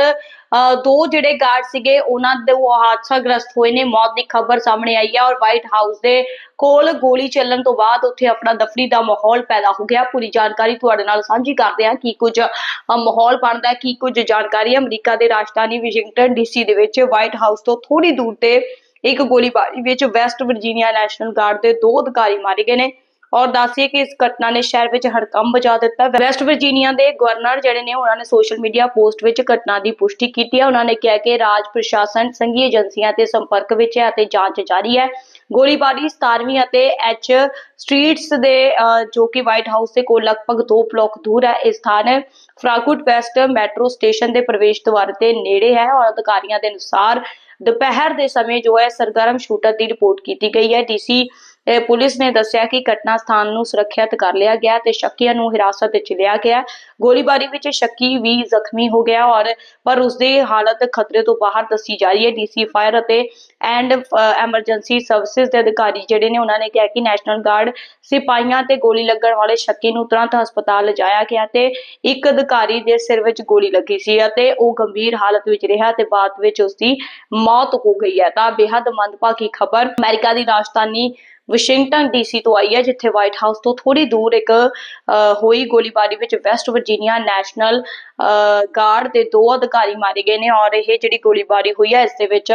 ਦੋ ਜਿਹੜੇ ਗਾਰਡ ਸੀਗੇ, ਉਹਨਾਂ ਦੇ ਉਹ ਹਾਦਸਾਗ੍ਰਸਤ ਹੋਏ ਨੇ। ਮੌਤ ਦੀ ਖਬਰ ਸਾਹਮਣੇ ਆਈ ਹੈ ਔਰ ਵਾਈਟ ਹਾਊਸ ਦੇ ਕੋਲ ਗੋਲੀ ਚੱਲਣ ਤੋਂ ਬਾਅਦ ਉੱਥੇ ਆਪਣਾ ਦਫਰੀ ਦਾ ਮਾਹੌਲ ਪੈਦਾ ਹੋ ਗਿਆ। ਪੂਰੀ ਜਾਣਕਾਰੀ ਤੁਹਾਡੇ ਨਾਲ ਸਾਂਝੀ ਕਰ ਕਰਦੇ ਹਾਂ ਕੀ ਕੁਝ ਮਾਹੌਲ ਬਣਦਾ ਕੀ ਕੁਝ ਜਾਣਕਾਰੀ ਅਮਰੀਕਾ ਦੇ ਰਾਜਧਾਨੀ ਵਾਸ਼ਿੰਗਟਨ ਡੀਸੀ ਦੇ ਵਿੱਚ ਵਾਈਟ ਹਾਊਸ ਤੋਂ ਥੋੜੀ ਦੂਰ ਤੇ ਇੱਕ ਗੋਲੀਬਾਰੀ ਵਿੱਚ ਵੈਸਟ ਵਰਜੀਨੀਆ ਨੈਸ਼ਨਲ ਗਾਰਡ ਦੇ ਦੋ ਅਧਿਕਾਰੀ ਮਾਰੇ ਗਏ ਨੇ। ਔਰ ਦੱਸਿਏ ਕਿ ਇਸ ਘਟਨਾ ਨੇ ਸ਼ਹਿਰ ਵਿੱਚ ਹੜਕੰਪ ਮਚਾ ਦਿੱਤਾ। ਵੈਸਟ ਵਰਜੀਨੀਆ ਦੇ ਗਵਰਨਰ ਜਿਹੜੇ ਨੇ, ਉਹਨਾਂ ਨੇ ਸੋਸ਼ਲ ਮੀਡੀਆ ਪੋਸਟ ਵਿੱਚ ਘਟਨਾ ਦੀ ਪੁਸ਼ਟੀ ਕੀਤੀ ਹੈ। ਉਹਨਾਂ ਨੇ ਕਿਹਾ ਕਿ ਰਾਜ ਪ੍ਰਸ਼ਾਸਨ ਸੰਘੀ ਏਜੰਸੀਆਂ ਤੇ ਸੰਪਰਕ ਵਿੱਚ ਹੈ ਅਤੇ ਜਾਂਚ ਜਾਰੀ ਹੈ। ਗੋਲੀਬਾਰੀ 17ਵੀਂ ਅਤੇ ਐਚ ਸਟਰੀਟਸ ਦੇ ਜੋ ਕਿ ਵਾਈਟ ਹਾਊਸ ਦੇ ਕੋਲ ਲਗਭਗ 2 ਬਲਾਕ ਦੂਰ ਹੈ, ਇਹ ਸਥਾਨ ਫਰਾਗੁਟ ਵੈਸਟ ਮੈਟਰੋ ਸਟੇਸ਼ਨ ਦੇ ਪ੍ਰਵੇਸ਼ ਦੁਆਰ ਦੇ ਨੇੜੇ ਹੈ ਔਰ ਅਧਿਕਾਰੀਆਂ ਦੇ ਅਨੁਸਾਰ ਦੁਪਹਿਰ ਦੇ ਸਮੇਂ ਜੋ ਹੈ, ਸਰਗਰਮ ਸ਼ੂਟਰ ਦੀ ਰਿਪੋਰਟ ਕੀਤੀ ਗਈ ਹੈ। ਡੀਸੀ ਇਹ ਪੁਲਿਸ ਨੇ ਦੱਸਿਆ ਕਿ ਘਟਨਾ ਸਥਾਨ ਨੂੰ ਸੁਰੱਖਿਅਤ ਕਰ ਲਿਆ ਗਿਆ ਤੇ ਸ਼ੱਕੀਆਂ ਨੂੰ ਹਿਰਾਸਤ ਵਿੱਚ ਲਿਆ ਗਿਆ। ਗੋਲੀਬਾਰੀ ਵਿੱਚ ਸ਼ੱਕੀ ਵੀ ਜ਼ਖਮੀ ਹੋ ਗਿਆ ਔਰ ਪਰ ਉਸਦੀ ਹਾਲਤ ਖਤਰੇ ਤੋਂ ਬਾਹਰ ਦੱਸੀ ਜਾ ਰਹੀ ਹੈ। ਡੀਸੀ ਫਾਇਰ ਅਤੇ ਐਂਡ ਐਮਰਜੈਂਸੀ ਸਰਵਿਸਿਜ਼ ਦੇ ਅਧਿਕਾਰੀ ਜਿਹੜੇ ਨੇ ਉਹਨਾਂ ਨੇ ਕਿਹਾ ਕਿ ਨੈਸ਼ਨਲ ਗਾਰਡ ਸਿਪਾਹੀਆਂ ਤੇ ਗੋਲੀ ਲੱਗਣ ਵਾਲੇ ਸ਼ੱਕੀ ਨੂੰ ਤੁਰੰਤ ਹਸਪਤਾਲ ਲਿਜਾਇਆ ਗਿਆ ਤੇ ਇੱਕ ਅਧਿਕਾਰੀ ਦੇ ਸਿਰ ਵਿੱਚ ਗੋਲੀ ਲੱਗੀ ਸੀ ਅਤੇ ਉਹ ਗੰਭੀਰ ਹਾਲਤ ਵਿੱਚ ਰਿਹਾ ਤੇ ਬਾਅਦ ਵਿੱਚ ਉਸਦੀ ਮੌਤ ਹੋ ਗਈ ਹੈ। ਤਾਂ ਬੇहद ਮੰਦਭਾਗੀ ਖਬਰ ਅਮਰੀਕਾ ਦੀ ਰਾਜਧਾਨੀ ਵਾਸ਼ਿੰਗਟਨ ਡੀਸੀ ਤੋਂ ਆਈ ਹੈ ਜਿੱਥੇ ਵਾਈਟ ਹਾਊਸ ਤੋਂ ਥੋੜੀ ਦੂਰ ਇੱਕ ਅ, ਹੋਈ ਗੋਲੀਬਾਰੀ ਵਿੱਚ ਵੈਸਟ ਵਰਜੀਨੀਆ ਨੈਸ਼ਨਲ ਗਾਰਡ ਦੇ ਦੋ ਅਧਿਕਾਰੀ ਮਾਰੇ ਗਏ ਨੇ ਔਰ ਇਹ ਜਿਹੜੀ ਗੋਲੀਬਾਰੀ ਹੋਈ ਹੈ, ਇਸ ਦੇ ਵਿੱਚ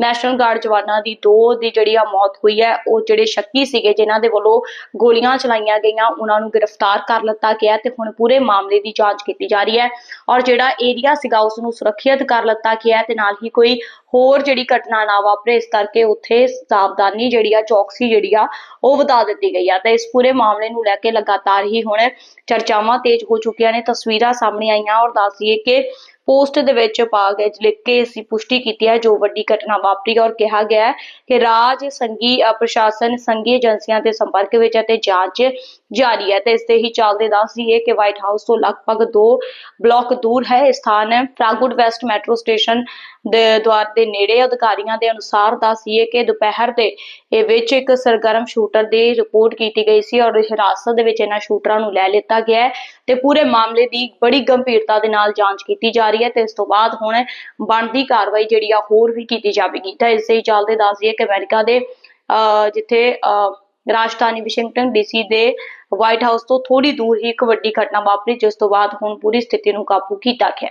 ਨੈਸ਼ਨਲ ਗਾਰਡ ਜਵਾਨਾਂ ਦੀ ਦੋ ਦੀ ਜਿਹੜੀ ਆ ਮੌਤ ਹੋਈ ਹੈ, ਉਹ ਜਿਹੜੇ ਸ਼ੱਕੀ ਸੀਗੇ, ਜਿਨ੍ਹਾਂ ਦੇ ਵੱਲੋਂ ਗੋਲੀਆਂ ਚਲਾਈਆਂ ਗਈਆਂ, ਉਹਨਾਂ ਨੂੰ ਗ੍ਰਿਫਤਾਰ ਕਰ ਲਿੱਤਾ ਗਿਆ ਤੇ ਹੁਣ ਪੂਰੇ ਮਾਮਲੇ ਦੀ ਜਾਂਚ ਕੀਤੀ ਜਾ ਰਹੀ ਹੈ ਔਰ ਜਿਹੜਾ ਏਰੀਆ ਸੀਗਾ ਉਸ ਨੂੰ ਸੁਰੱਖਿਅਤ ਕਰ ਲਿੱਤਾ ਗਿਆ ਤੇ ਨਾਲ ਹੀ ਕੋਈ ਹੋਰ ਜਿਹੜੀ ਘਟਨਾ ਨਾ ਵਾਪਰੇ, ਇਸ ਕਰਕੇ ਉੱਥੇ ਸਾਵਧਾਨੀ ਜਿਹੜੀ ਆ, ਚੌਕਸੀ ਜਿਹੜੀ ਆ, ਉਹ ਵਧਾ ਦਿੱਤੀ ਗਈ ਆ ਤੇ ਇਸ ਪੂਰੇ ਮਾਮਲੇ ਨੂੰ ਲੈ ਕੇ ਲਗਾਤਾਰ ਹੀ ਹੁਣ ਚਰਚਾਵਾਂ ਤੇਜ਼ ਹੋ ਚੁੱਕੀਆਂ ਨੇ, ਤਸਵੀਰਾਂ ਸਾਹਮਣੇ ਆਈਆਂ ਔਰ ਦੱਸ ਦਈਏ ਕਿ ਪੋਸਟ ਦੇ ਵਿੱਚ ਪਾ ਕੇ ਲਿਖ ਕੇ ਇਸ ਦੀ ਪੁਸ਼ਟੀ ਕੀਤੀ ਹੈ, ਜੋ ਵੱਡੀ ਘਟਨਾ ਵਾਪਰੀ ਔਰ ਕਿਹਾ ਗਿਆ ਹੈ ਕਿ ਰਾਜ ਸੰਘੀ ਪ੍ਰਸ਼ਾਸਨ ਸੰਘੀ ਏਜੰਸੀਆਂ ਦੇ ਸੰਪਰਕ ਵਿੱਚ ਹੈ ਤੇ ਜਾਂਚ ਜਾਰੀ ਹੈ ਤੇ ਇਸ ਦੇ ਹੀ ਚੱਲਦੇ ਦੱਸ ਦਈਏ ਕਿ ਵਾਈਟ ਹਾਊਸ ਤੋਂ ਲਗਭਗ 2 ਬਲਾਕ ਦੂਰ ਹੈ। ਇਹ ਸਥਾਨ ਹੈ ਵੈਸਟ ਮੈਟਰੋ ਸਟੇਸ਼ਨ ਦੇ ਦੁਆਰ ਦੇ ਨੇੜੇ। ਅਧਿਕਾਰੀਆਂ ਦੇ ਅਨੁਸਾਰ ਦੱਸੀਏ ਕਿ ਦੁਪਹਿਰ ਦੇ ਇਹ ਵਿੱਚ ਇੱਕ ਸਰਗਰਮ ਸ਼ੂਟਰ ਦੀ ਰਿਪੋਰਟ ਕੀਤੀ ਗਈ ਸੀ ਔਰ ਹਿਰਾਸਤ ਦੇ ਵਿੱਚ ਇਹਨਾਂ ਸ਼ੂਟਰਾਂ ਨੂੰ ਲੈ ਲਿੱਤਾ ਗਿਆ ਹੈ ਤੇ ਪੂਰੇ ਮਾਮਲੇ ਦੀ ਬੜੀ ਗੰਭੀਰਤਾ ਦੇ ਨਾਲ ਜਾਂਚ ਕੀਤੀ ਜਾ ਰਹੀ ਹੈ ਤੇ ਇਸ ਤੋਂ ਬਾਅਦ ਹੁਣ ਬਣਦੀ ਕਾਰਵਾਈ ਜਿਹੜੀ ਆ ਹੋਰ ਵੀ ਕੀਤੀ ਜਾਵੇਗੀ। ਤਾਂ ਇਸੇ ਹੀ ਚੱਲਦੇ ਦੱਸ ਦਈਏ ਕਿ ਅਮਰੀਕਾ ਦੇ ਅਹ, ਜਿੱਥੇ ਅਹ, ਰਾਜਧਾਨੀ ਵਾਸ਼ਿੰਗਟਨ ਡੀਸੀ ਦੇ ਵਾਈਟ ਹਾਊਸ ਤੋਂ ਥੋੜੀ ਦੂਰ ਹੀ ਇੱਕ ਵੱਡੀ ਘਟਨਾ ਵਾਪਰੀ ਜਿਸ ਤੋਂ ਬਾਅਦ ਹੁਣ ਪੂਰੀ ਸਥਿਤੀ ਨੂੰ ਕਾਬੂ ਕੀਤਾ ਗਿਆ